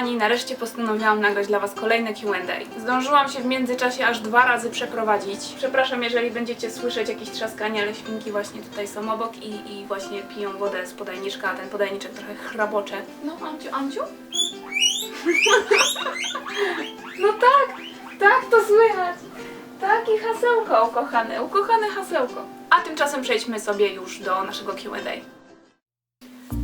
kochani, nareszcie postanowiłam nagrać dla Was kolejne Q&A. Zdążyłam się w międzyczasie aż dwa razy przeprowadzić. Przepraszam, jeżeli będziecie słyszeć jakieś trzaskanie, ale świnki właśnie tutaj są obok i, i właśnie piją wodę z podajniczka, a ten podajniczek trochę chrabocze. No, Amciu, Amciu? no tak, tak, to słychać. Taki hasełko ukochane, ukochane hasełko. A tymczasem przejdźmy sobie już do naszego Q&A.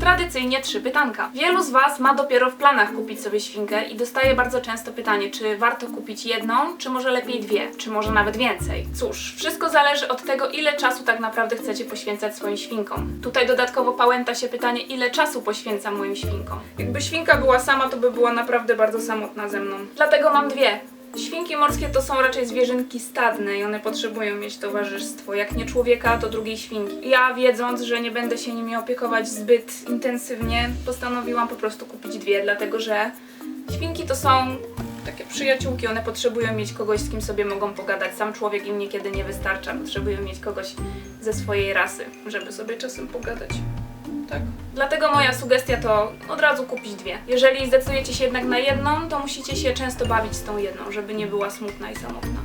Tradycyjnie trzy pytanka. Wielu z Was ma dopiero w planach kupić sobie świnkę i dostaje bardzo często pytanie, czy warto kupić jedną, czy może lepiej dwie, czy może nawet więcej. Cóż, wszystko zależy od tego, ile czasu tak naprawdę chcecie poświęcać swoim świnkom. Tutaj dodatkowo pałęta się pytanie, ile czasu poświęcam moim świnkom. Jakby świnka była sama, to by była naprawdę bardzo samotna ze mną. Dlatego mam dwie. Świnki morskie to są raczej zwierzynki stadne i one potrzebują mieć towarzystwo. Jak nie człowieka, to drugiej świnki. Ja wiedząc, że nie będę się nimi opiekować zbyt intensywnie, postanowiłam po prostu kupić dwie, dlatego że świnki to są takie przyjaciółki, one potrzebują mieć kogoś, z kim sobie mogą pogadać. Sam człowiek im niekiedy nie wystarcza, potrzebują mieć kogoś ze swojej rasy, żeby sobie czasem pogadać. Tak. Dlatego moja sugestia to od razu kupić dwie. Jeżeli zdecydujecie się jednak na jedną, to musicie się często bawić z tą jedną, żeby nie była smutna i samotna.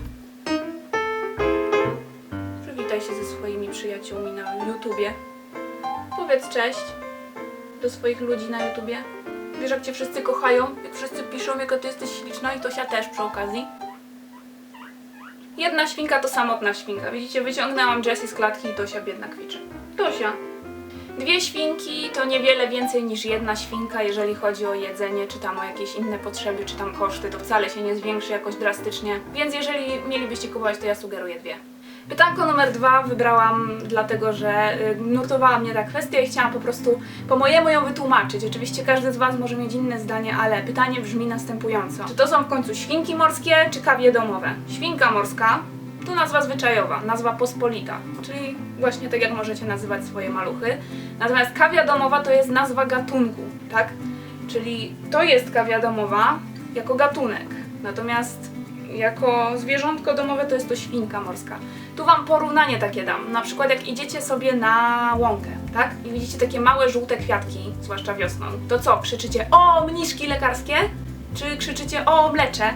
Przywitaj się ze swoimi przyjaciółmi na YouTubie. Powiedz cześć do swoich ludzi na YouTubie. Wiesz, jak cię wszyscy kochają, jak wszyscy piszą, jaka ty jesteś śliczna i Tosia też przy okazji. Jedna świnka to samotna świnka. Widzicie, wyciągnęłam Jessie z klatki i Tosia biedna kwiczy. Tosia, Dwie świnki to niewiele więcej niż jedna świnka, jeżeli chodzi o jedzenie, czy tam o jakieś inne potrzeby, czy tam koszty, to wcale się nie zwiększy jakoś drastycznie. Więc jeżeli mielibyście kupować, to ja sugeruję dwie. Pytanko numer dwa wybrałam dlatego, że y, nurtowała mnie ta kwestia i chciałam po prostu po mojemu ją wytłumaczyć. Oczywiście każdy z Was może mieć inne zdanie, ale pytanie brzmi następująco. Czy to są w końcu świnki morskie, czy kawie domowe? Świnka morska to nazwa zwyczajowa, nazwa pospolita, czyli właśnie tak jak możecie nazywać swoje maluchy. Natomiast kawia domowa to jest nazwa gatunku, tak? Czyli to jest kawia domowa jako gatunek. Natomiast jako zwierzątko domowe to jest to świnka morska. Tu wam porównanie takie dam. Na przykład jak idziecie sobie na łąkę, tak? I widzicie takie małe żółte kwiatki, zwłaszcza wiosną. To co, krzyczycie o mniszki lekarskie? Czy krzyczycie o mlecze?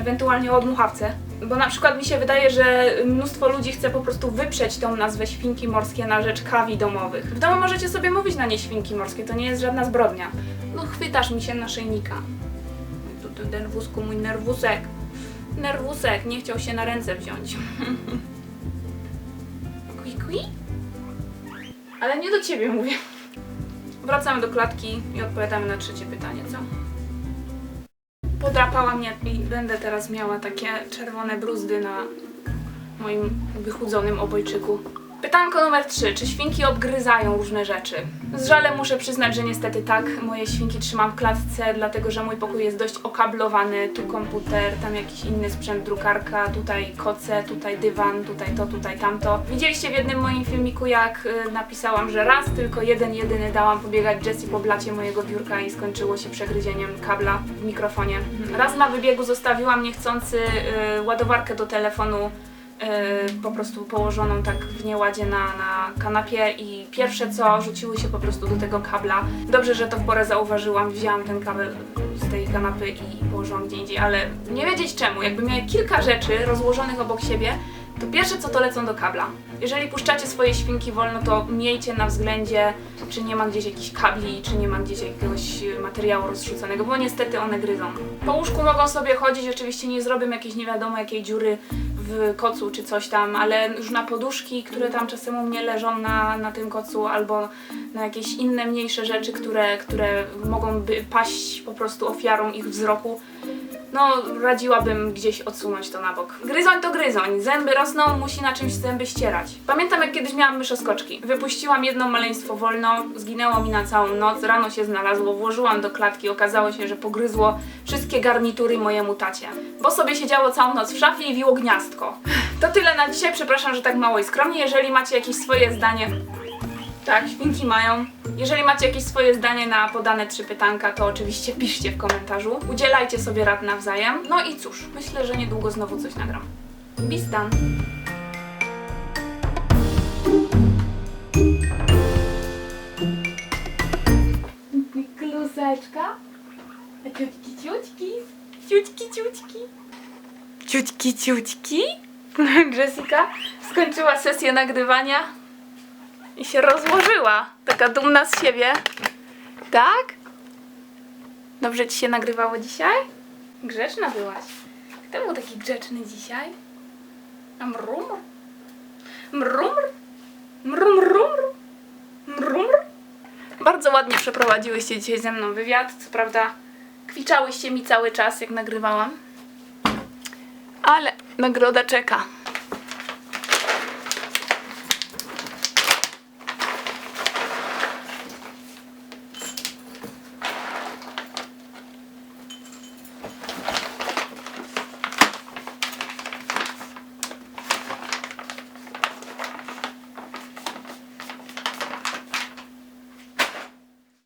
Ewentualnie o odmuchawce? Bo na przykład mi się wydaje, że mnóstwo ludzi chce po prostu wyprzeć tą nazwę świnki morskie na rzecz kawi domowych. W domu możecie sobie mówić na nie świnki morskie, to nie jest żadna zbrodnia. No chwytasz mi się naszyjnika. Tu ten nerwusku, mój nerwusek. Nerwusek, nie chciał się na ręce wziąć. Kwi, kwi? Ale nie do ciebie mówię. Wracamy do klatki i odpowiadamy na trzecie pytanie, co? Podrapała mnie i będę teraz miała takie czerwone bruzdy na moim wychudzonym obojczyku. Pytanko numer 3. Czy świnki obgryzają różne rzeczy? Z żalem muszę przyznać, że niestety tak. Moje świnki trzymam w klatce, dlatego że mój pokój jest dość okablowany. Tu komputer, tam jakiś inny sprzęt, drukarka, tutaj koce, tutaj dywan, tutaj to, tutaj tamto. Widzieliście w jednym moim filmiku, jak y, napisałam, że raz tylko jeden, jedyny dałam pobiegać Jessie po blacie mojego biurka i skończyło się przegryzieniem kabla w mikrofonie. Raz na wybiegu zostawiłam niechcący y, ładowarkę do telefonu po prostu położoną tak w nieładzie na, na kanapie i pierwsze co rzuciły się po prostu do tego kabla. Dobrze, że to w porę zauważyłam, wzięłam ten kabel z tej kanapy i położyłam gdzie indziej, ale nie wiedzieć czemu. Jakby miały kilka rzeczy rozłożonych obok siebie, to pierwsze co to lecą do kabla. Jeżeli puszczacie swoje świnki wolno, to miejcie na względzie, czy nie ma gdzieś jakichś kabli, czy nie ma gdzieś jakiegoś y, materiału rozrzuconego, bo niestety one gryzą. Po łóżku mogą sobie chodzić, oczywiście nie zrobią jakiejś nie wiadomo jakiej dziury w kocu czy coś tam, ale już na poduszki, które tam czasem u mnie leżą na, na tym kocu, albo na jakieś inne mniejsze rzeczy, które, które mogą by paść po prostu ofiarą ich wzroku, no radziłabym gdzieś odsunąć to na bok. Gryzoń to gryzoń, zęby rosną, musi na czymś zęby ścierać. Pamiętam jak kiedyś miałam myszoskoczki. Wypuściłam jedno maleństwo wolno, zginęło mi na całą noc, rano się znalazło, włożyłam do klatki, okazało się, że pogryzło wszystkie garnitury mojemu tacie. Bo sobie siedziało całą noc w szafie i wiło gniazdko. To tyle na dzisiaj, przepraszam, że tak mało i skromnie. Jeżeli macie jakieś swoje zdanie, tak, świnki mają. Jeżeli macie jakieś swoje zdanie na podane trzy pytanka, to oczywiście piszcie w komentarzu. Udzielajcie sobie rad nawzajem. No i cóż, myślę, że niedługo znowu coś nagram. Bistan. Kluseczka? A ciućki, ciućki. Ciućki, ciućki. Ciućki, ciućki. Jessica skończyła sesję nagrywania i się rozłożyła. Taka dumna z siebie. Tak? Dobrze ci się nagrywało dzisiaj? Grzeczna byłaś. Kto był taki grzeczny dzisiaj? A mrum? Mrum? Mrum, mrum? Mrum? Bardzo ładnie przeprowadziłyście dzisiaj ze mną wywiad. Co prawda kwiczałyście mi cały czas, jak nagrywałam. Ale nagroda czeka.